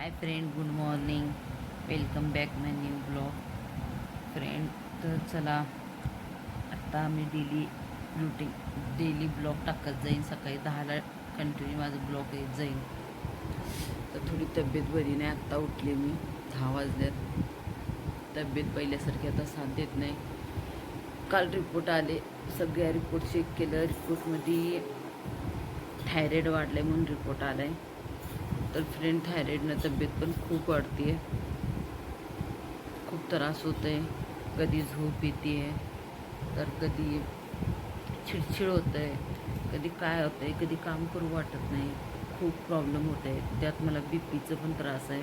Hi friend good morning welcome back my new blog friend तर चला आत्ता आम्ही डेली रुटीन डेली ब्लॉग टाकत जाईन. सकाळी दहाला कंटिन्यू माझं ब्लॉग येत जाईन. तर थोडी तब्येत बरी नाही आत्ता उठले मी दहा वाजल्यात. तब्येत पहिल्यासारखी आता साथ देत नाही. काल रिपोर्ट आले सगळ्या रिपोर्ट चेक केलं. रिपोर्टमध्ये थायरॉईड वाढलं आहे म्हणून रिपोर्ट आला आहे तर फ्रेंड थायरॉईडनं तब्येत पण खूप वाढते खूप त्रास होत आहे कधी झोप येते आहे तर कधी चिडचिड होतं आहे कधी काय होतं आहे कधी काम करू वाटत नाही. खूप प्रॉब्लेम होत आहे त्यात मला बी पीचं पण त्रास आहे.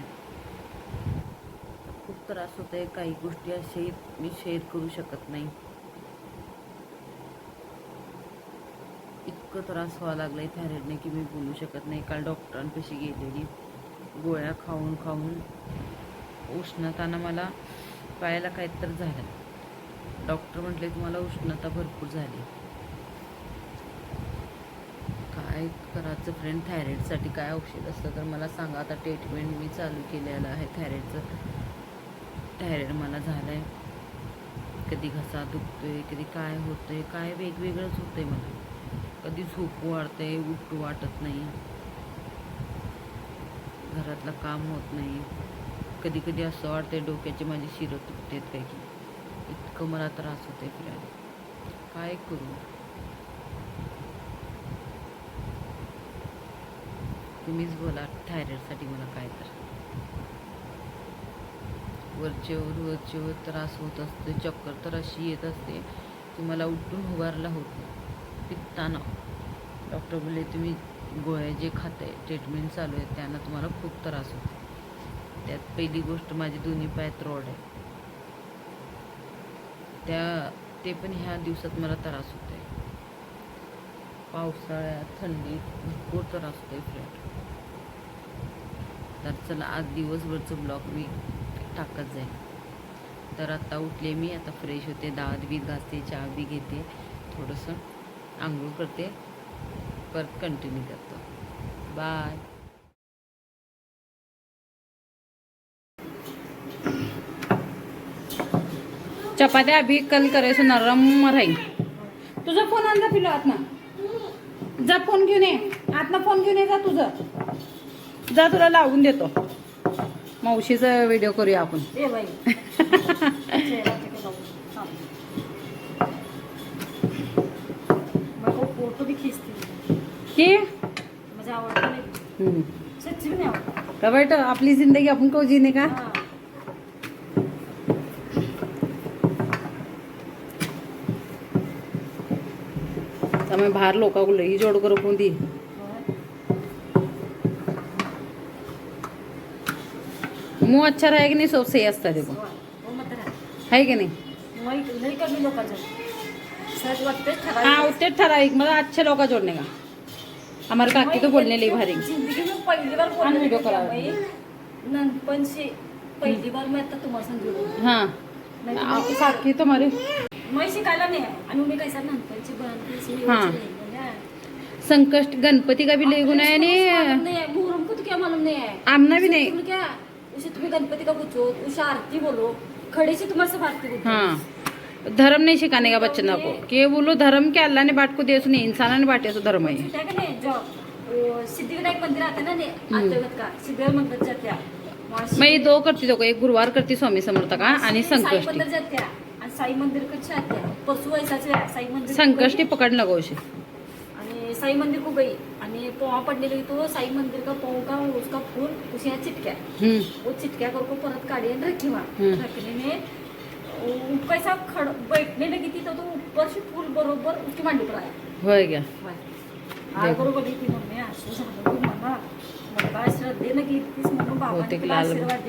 खूप त्रास होत आहे काही गोष्टी असे मी शेअर करू शकत नाही. इतकं त्रास व्हावा लागला आहे थायरॉईडने की मी बोलू शकत नाही. काल डॉक्टरांपाशी गेलेली. गोळ्या खाऊन खाऊन उष्णताना मला पायाला काहीतरी झालं. डॉक्टर म्हटले तुम्हाला उष्णता भरपूर झाली. काय करायचं फ्रेंड थायरॉईडसाठी काय औषध असतं तर मला सांगा. आता ट्रीटमेंट मी चालू केलेलं आहे थायरॉईडचं थायरॉईड मला झालं आहे कधी घसा दुखतोय कधी काय होतंय काय वेगवेगळंच होतंय मला. कधी झोप वाढते उठू वाटत नाही. घरातलं काम होत नाही. कधी कधी असं वाटतंय डोक्याचे माझे शिरं तुटतेत काही. की इतकं मला त्रास होते फिरायला. काय करू? तुम्हीच बोला थायरॉईडसाठी मला काय तर. वरचेवर वरचेवर त्रास होत असते चक्कर तर अशी येत असते की मला उठून उभारला होत नाही. पित्तानं डॉक्टर बोलले तुम्ही गोळ्या जे खाते ट्रीटमेंट चालू आहे त्यांना तुम्हाला खूप त्रास होतो. त्यात पहिली गोष्ट माझी दोन्ही पायात रोड आहे. त्या ते पण ह्या दिवसात मला त्रास होतो आहे पावसाळ्यात थंडीत भरपूर त्रास होतो आहे फ्लॅट तर चला आज दिवसभरचं ब्लॉक मी टाकत जाईल तर आत्ता उठले मी आता फ्रेश होते दात बी घासते चहा बी घेते थोडंसं. आंघोळ करते. परत कंटिन्यू करतो. बाय चपात्या अभी कल करायचो नरम राहील तुझा फोन आणला पिलो आतना. जा फोन घेऊन ये. आतना फोन घेऊन ये जा तुझं. जा तुला लावून देतो. मावशीचा व्हिडिओ करूया आपण. आवडत तर बेटा आपली जिंदगी आपण को जीने का हा. તમે બહાર લોકો લઈ જોડ કરો પૂંધી मुंह अच्छा रहेगा नहीं सब सही असता देखो हो मत राहा. है की नाही मग लई कमी लोकांचं सहज वाटते हाँ उतने ठराविक मतलब अच्छे लोग का जोड़ने का हमारे काकी तो बोलने लगी भारी. जिंदगी में पहिली बार आणि. नंदपणशी पहिली बार मी आता हाँ. आप काकी तुम्हारी मी शिकायला नाही आणि मी कैसा हाँ. संकष्ट गणपति का भी ले गुना है ने मुहूर्त को तो क्या मालूम नहीं है आमना भी नहीं. तुम क्या उसे तुम्हें गणपति का पूछो उसे आरती बोलो खड़े से तुम्हारे सब आरती बोलो हाँ. धर्म नहीं सिखाने का बच्चन को कि बोलो धर्म के अल्लाह ने बाट को दिया नहीं इंसाना ने बांटे सो धर्म है का नाही. सिद्धिविनायक मंदिर आता ना अंतर्गत का? सिद्धिविनायक मंदिर जात्या. मग दो करती देखो एक गुरुवार करती स्वामी समर्थ का? आणि संकष्टी. जात्या. साई मंदिर कडच्या आत्या पशु वैसाचे साई मंदिर संकष्टी पकड लगोशी आणि साई मंदिर को गई आणि पोहा पडलेली तो. साई मंदिर का पोह का उसका फूल उसे यहाँ चिटक्या. वो चिटक्या करको परत काढी आणि रखी वहाँ. रखने में कैसा खड़ बैठने लगी थी तो तो ऊपर से फूल बरोबर उसकी मांडी पर आया होय. गया बरोबर मम्मी मला काय श्रद्धेनं घेतलीस म्हणून लाल- आशीर्वाद